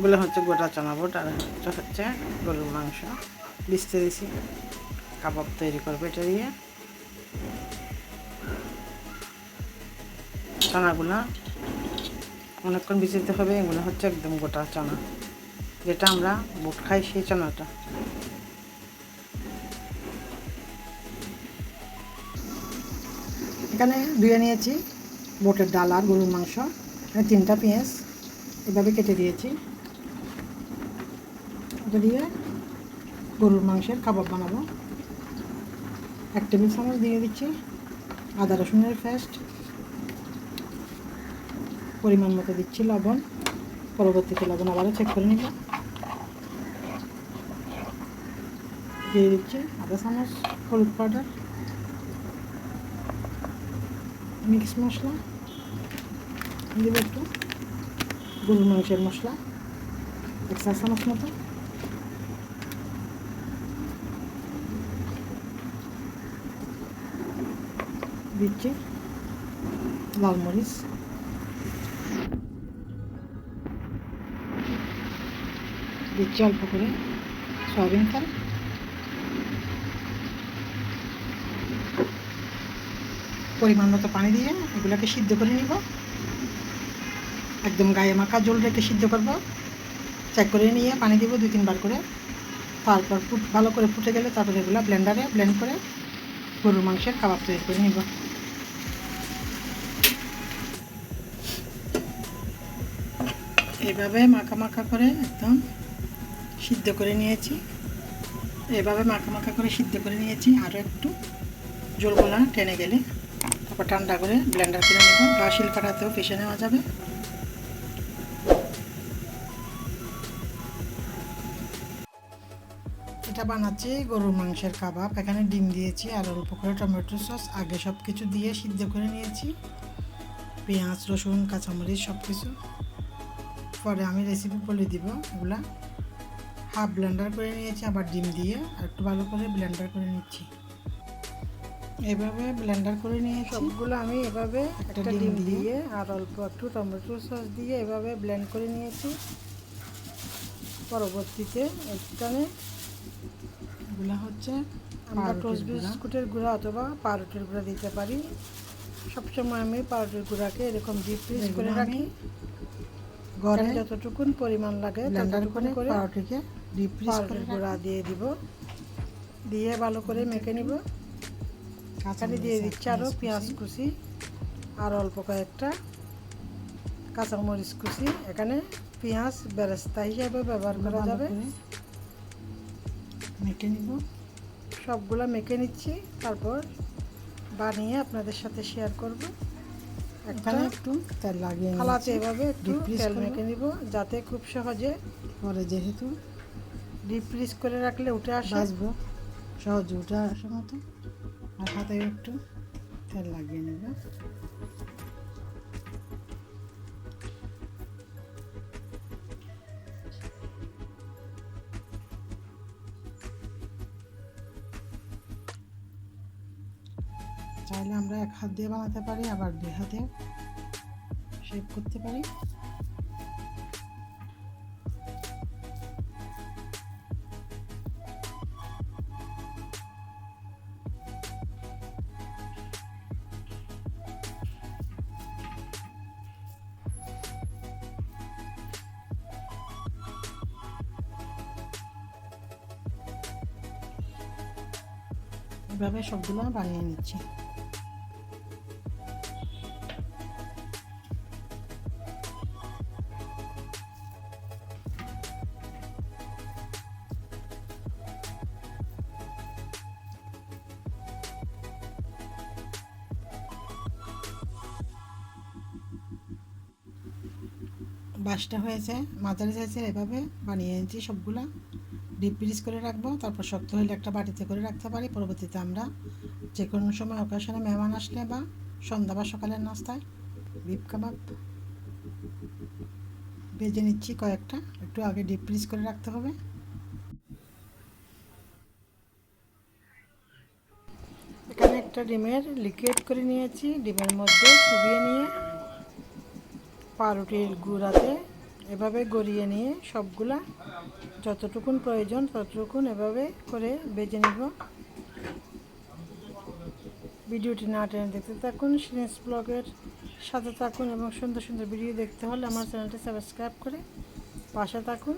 এগুলো হচ্ছে গোটা চানা বোট আর এটা হচ্ছে গরুর মাংস। বিস্তে দিছি। কাবাব তৈরি করবে এটা দিয়ে। চানাগুলা অনেকক্ষণ ভিজাতে হবে, এগুলো হচ্ছে একদম গোটা চানা। যেটা আমরা বুট খাই সেই চানাটা। এখানে ধুয়ে নিয়েছি বোটের ডাল আর গরুর মাংস। তিনটা পেঁয়াজ এভাবে কেটে দিয়েছি। এটা দিয়ে গরুর মাংসের কাবাব বানাবো। এক টেবিল চামচ দিয়ে দিচ্ছি আদা রসুনের পেস্ট। পরিমাণ মতো দিচ্ছি লবণ। পরবর্তীতে লবণ আবারও চেক করে নিব। দিয়ে দিচ্ছি আধা চামচ হলুদ পাউডার মিক্স মশলা। দিব একটু গরুর মাংসের মশলা, এক চা চামচ মতো। দিচ্ছি। লাল মরিচ। দিচ্ছি অল্প করে সয়াবিন তেল। পরিমাণ মতো পানি দিয়ে এগুলোকে সিদ্ধ করে নিব। একদম গায়ে মাখা জল রেখে সিদ্ধ করব। চেক করে নিয়ে পানি দিব দুই তিনবার করে। তারপর ফুট ভালো করে ফুটে গেলে তারপর এগুলো ব্লেন্ডারে ব্লেন্ড করে গরুর মাংসের কাবাব তৈরি করে নিব। এভাবে মাখা মাখা করে একদম সিদ্ধ করে নিয়েছি। এভাবে মাখা মাখা করে সিদ্ধ করে নিয়েছি। আরও একটু জলগুলা টেনে গেলে তারপর ঠান্ডা করে ব্লেন্ডার করে নেব। বা শিলপাটাতেও পিষে নেওয়া যাবে। এটা বানাচ্ছি গরুর মাংসের কাবাব। এখানে ডিম দিয়েছি আর অল্প করে টমেটো সস, আগে সব কিছু দিয়ে সিদ্ধ করে নিয়েছি। পেঁয়াজ, রসুন, কাঁচামরিচ সব কিছু পরে আমি রেসিপি বলে দিব এগুলা হাফ ব্লেন্ডার করে নিয়েছি আবার ডিম দিয়ে আর একটু ভালো করে ব্লেন্ডার করে নিচ্ছি। এভাবে ব্লেন্ডার করে নিয়ে সবগুলো আমি এভাবে একটা ডিম দিয়ে। আর অল্প একটু টমেটো সস দিয়ে এভাবে ব্লেন্ড করে নিয়েছি। পরবর্তীতে এখানে এগুলো হচ্ছে আমরা টোস্ট বিস্কুটের গুঁড়া। অথবা পাউরুটির গুঁড়া দিতে পারি। সবসময় আমি পাউরুটির গুঁড়াকে এরকম ডিপ ফ্রিজ করে রাখি। ঘরে যতটুকুন পরিমাণ লাগে ব্লেন্ডার করে পাউরুটিকে ডিপ ফ্রিজ করে গুঁড়া দিয়ে দিব। দিয়ে ভালো করে মেখে নিব। এখানে দিয়ে দিচ্ছি আরও পেঁয়াজ কুচি আর অল্প কয়েকটা কাঁচামরিচ কুচি। এখানে পেঁয়াজ বেরেস্তা হিসাবে ব্যবহার করা যাবে। মেখে নিব। সবগুলো মেখে নিচ্ছি। তারপর বানিয়ে আপনাদের সাথে শেয়ার করব। এখানে একটু তেল লাগিয়ে থালাতে এভাবে একটু তেল মেখে নিব যাতে খুব সহজে পরে যেহেতু ডিপ ফ্রিজ করে রাখলে উঠে আসে। আসব সহজে উঠে আসার মতো। আর হাতে একটু তেল লাগিয়ে নেব। চাইলে আমরা এক হাত দিয়ে বানাতে পারি, আবার দুই হাতে শেপ করতে পারি। এভাবে সবগুলো বানিয়ে নিচ্ছি। বাসটা হয়েছে, মাঝারি সাইজের এভাবে বানিয়ে এনেছি সবগুলা। ডিপ ফ্রিজ করে রাখব, তারপর শক্ত হলে একটা বাটিতে করে রাখতে পারি। পরবর্তীতে আমরা যে কোনো সময় অকেশনে মেহমান আসলে বা সন্ধ্যা বা সকালের নাস্তায় বিপ কাবাব ভেজে নিচ্ছি কয়েকটা। একটু আগে ডিপ ফ্রিজ করে রাখতে হবে। এখানে একটা ডিমের লিকুইড করে নিয়েছি। ডিমের মধ্যে চুবিয়ে নিয়ে পাউরুটির গুঁড়াতে এভাবে গড়িয়ে নিয়ে সবগুলা যতটুকুন প্রয়োজন ততটুকুন এভাবে করে বেজে নিব। ভিডিওটি না টেনে দেখতে থাকুন, সিনেস ব্লগের সাথে থাকুন এবং সুন্দর সুন্দর ভিডিও দেখতে হলে আমার চ্যানেলটি সাবস্ক্রাইব করে পাশে থাকুন।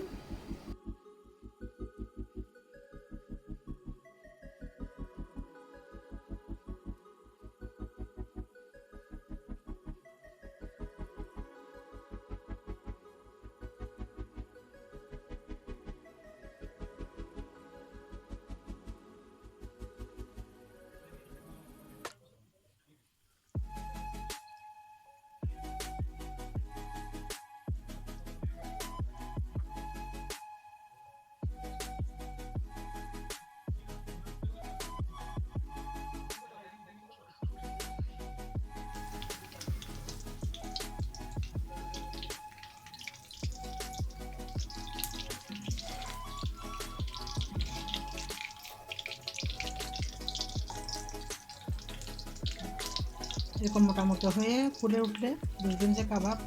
এরকম মোটামুটি হয়ে ফুলে উঠলে বুঝবেন যে কাবাব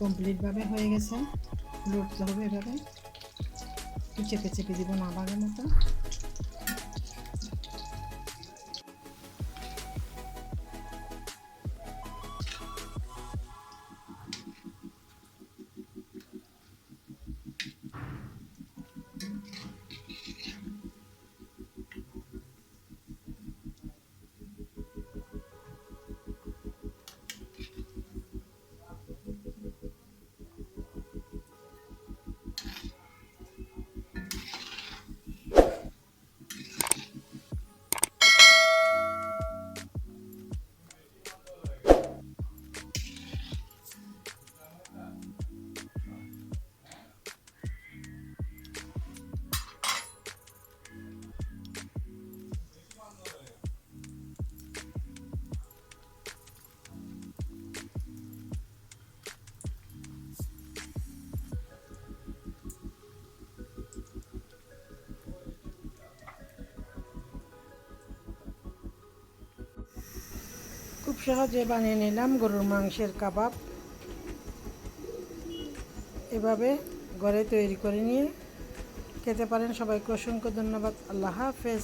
কমপ্লিটভাবে হয়ে গেছে, ফুলে উঠতে হবে এভাবে। চেপে চেপে দিব না বাগের মতো। সহজে বানিয়ে নিলাম, গরুর মাংসের কাবাব। এভাবে ঘরে তৈরি করে নিয়ে খেতে পারেন। সবাইকে অসংখ্য ধন্যবাদ। আল্লাহ হাফেজ।